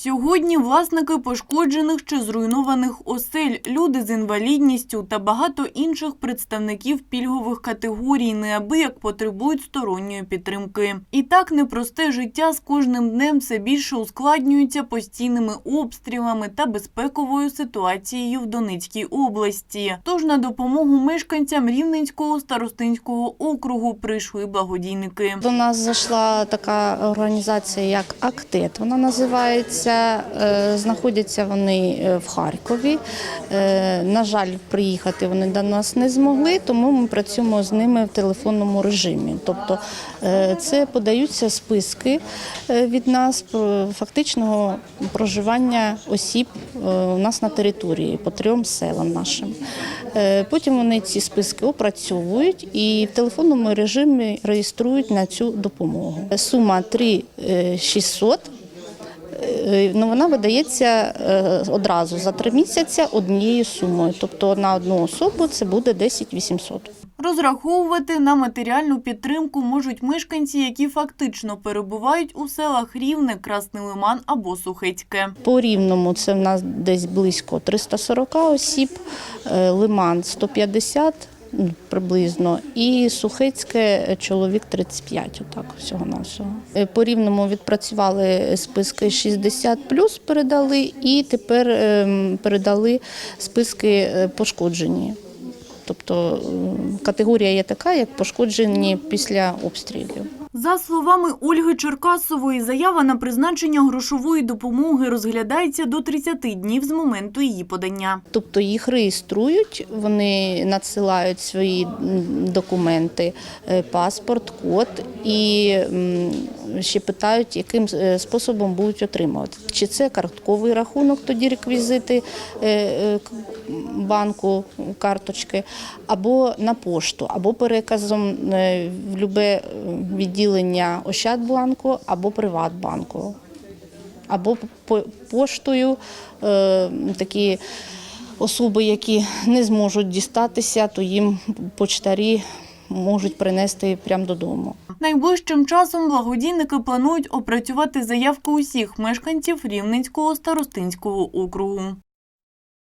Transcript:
Сьогодні власники пошкоджених чи зруйнованих осель, люди з інвалідністю та багато інших представників пільгових категорій неабияк потребують сторонньої підтримки. І так непросте життя з кожним днем все більше ускладнюється постійними обстрілами та безпековою ситуацією в Донецькій області. Тож на допомогу мешканцям Рівненського старостинського округу прийшли благодійники. До нас зайшла така організація, як Актет. Вона називається. Е, Знаходяться вони е, в Харкові. Е, На жаль, приїхати вони до нас не змогли, тому ми працюємо з ними в телефонному режимі. Тобто це подаються списки від нас фактичного проживання осіб у нас на території по трьом селам нашим. Потім вони ці списки опрацьовують і в телефонному режимі реєструють на цю допомогу. Сума 3600. Е, Ну, вона видається е, одразу за три місяці однією сумою. Тобто на одну особу це буде 10 800. Розраховувати на матеріальну підтримку можуть мешканці, які фактично перебувають у селах Рівне, Красний Лиман або Сухецьке. По рівному це в нас десь близько 340 осіб, е, Лиман 150 ну, приблизно, і Сухицьке е, чоловік 35, отак всього нашого. По рівному відпрацювали списки 60 плюс передали, і тепер ем, передали списки е, пошкоджені. Тобто категорія є така, як пошкоджені після обстрілів. За словами Ольги Черкасової, заява на призначення грошової допомоги розглядається до 30 днів з моменту її подання. Тобто їх реєструють, вони надсилають свої документи, е, паспорт, код і ще питають, яким е, способом будуть отримувати. Чи це картковий рахунок, тоді реквізити е, е, банку, карточки, або на пошту, або переказом в любе відділення Ощадбанку або Приватбанку або поштою такі особи, які не зможуть дістатися, то їм почтарі можуть принести прямо додому. Найближчим часом благодійники планують опрацювати заявку усіх мешканців Рівненського старостинського округу.